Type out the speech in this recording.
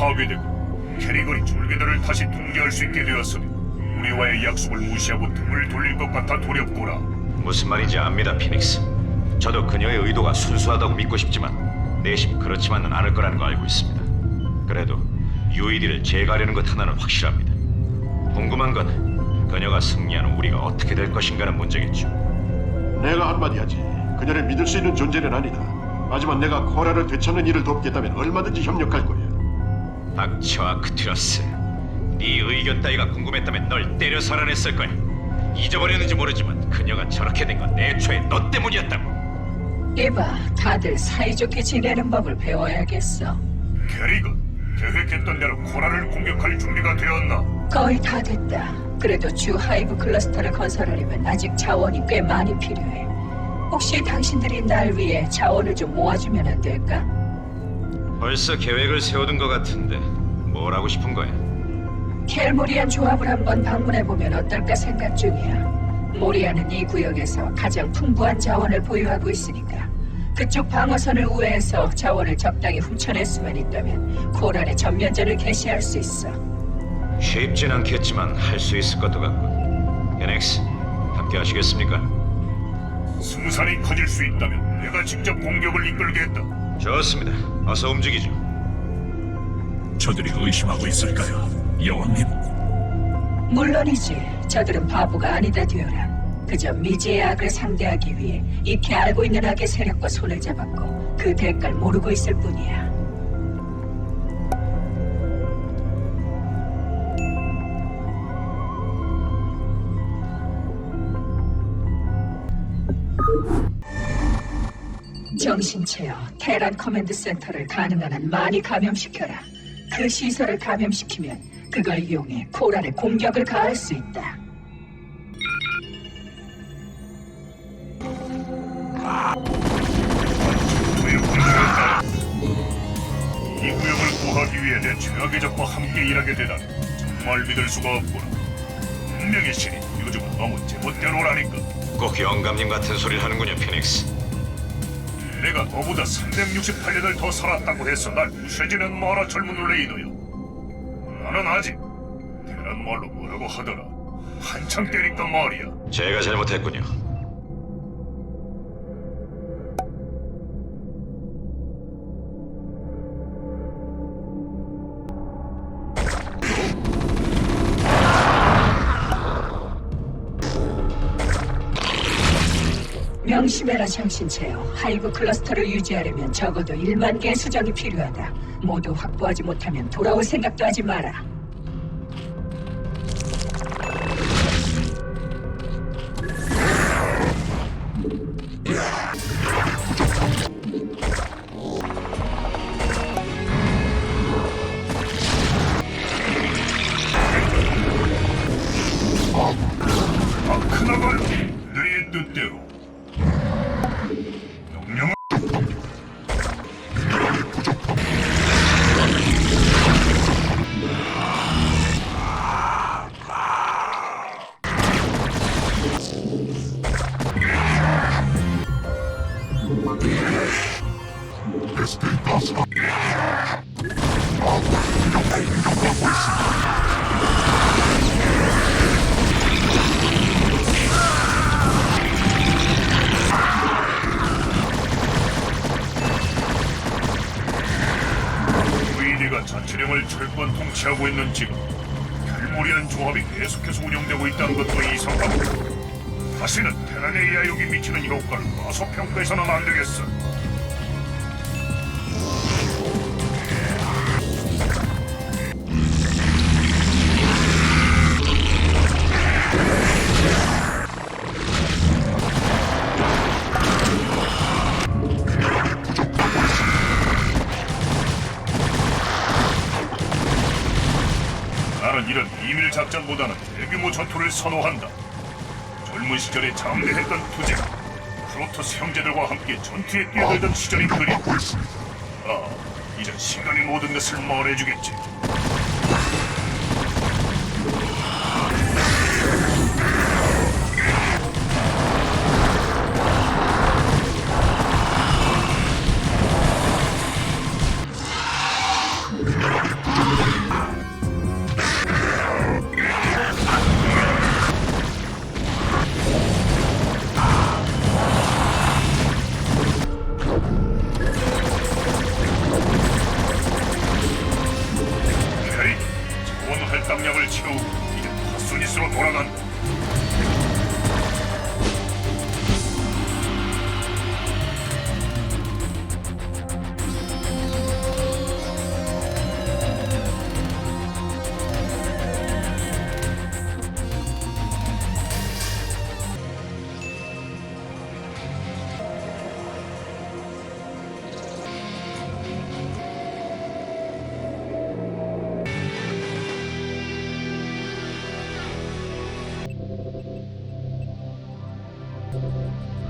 파괴되고 캐리건이 졸개들을 다시 통제할 수 있게 되었으니 우리와의 약속을 무시하고 등을 돌릴 것 같아 두렵구나. 무슨 말인지 압니다, 피닉스. 저도 그녀의 의도가 순수하다고 믿고 싶지만 내심 그렇지만은 않을 거라는 거 알고 있습니다. 그래도 UED를 제거하려는 것 하나는 확실합니다. 궁금한 건 그녀가 승리하는 우리가 어떻게 될 것인가는 문제겠죠. 내가 한마디 하지. 그녀를 믿을 수 있는 존재는 아니다. 하지만 내가 코라를 되찾는 일을 돕겠다면 얼마든지 협력할 거야. 닥쳐 아크투러스. 네 의견 따위가 궁금했다면 널 때려 살아냈을 거야. 잊어버렸는지 모르지만 그녀가 저렇게 된 건 애초에 너 때문이었다고. 이봐, 다들 사이좋게 지내는 법을 배워야겠어. 캐리건, 계획했던 대로 코라를 공격할 준비가 되었나? 거의 다 됐다. 그래도 주 하이브 클러스터를 건설하려면 아직 자원이 꽤 많이 필요해. 혹시 당신들이 날 위해 자원을 좀 모아주면 안 될까? 벌써 계획을 세워둔 것 같은데 뭘 하고 싶은 거야? 켈모리안 조합을 한번 방문해보면 어떨까 생각 중이야. 모리아는 이 구역에서 가장 풍부한 자원을 보유하고 있으니까 그쪽 방어선을 우회해서 자원을 적당히 훔쳐낼 수만 있다면 코랄의 전면전을 개시할 수 있어. 쉽진 않겠지만 할 수 있을 것도 같고. 페닉스, 함께 하시겠습니까? 승산이 커질 수 있다면 내가 직접 공격을 이끌겠다. 좋습니다. 어서 움직이죠. 저들이 의심하고 있을까요? 여왕님, 물론이지. 저들은 바보가 아니다, 듀어라. 그저 미지의 악을 상대하기 위해 익히 알고 있는 악의 세력과 손을 잡았고 그 대가를 모르고 있을 뿐이야. 정신체여 테란 커맨드 센터를 가능한 한 많이 감염시켜라. 그 시설을 감염시키면 그걸 이용해 코랄의 공격을 가할 수 있다. 이 구역을 구하기 위해 내 최악의 적과 함께 일하게 되다니 정말 믿을 수가 없구나. 분명히 신이 요즘은 너무 제멋대로라니까. 꼭 영감님 같은 소리를 하는군요, 피닉스. 내가 너보다 368년을 더 살았다고 해서 날 무시하지는 마라 젊은 레이더여. 나는 아직 대란 말로 뭐라고 하더라. 한창 때니까 말이야. 제가 잘못했군요. 명심해라 정신체여 하이브 클러스터를 유지하려면 적어도 1만 개의 수정이 필요하다. 모두 확보하지 못하면 돌아올 생각도 하지 마라. 너의 뜻대로. 명령을 철권 통치하고 있는 지금 결무리한 조합이 계속해서 운영되고 있다는 것도 이상하고 다시는 테라네이아 욕이 미치는 효과를 과소평가해서는 안 되겠어. 나는 이런 비밀 작전보다는 대규모 전투를 선호한다. 젊은 시절에 장대했던 투쟁, 프로토스 형제들과 함께 전투에 뛰어들던 시절이 그립고 아, 이제 시간이 모든 것을 말해주겠지. Música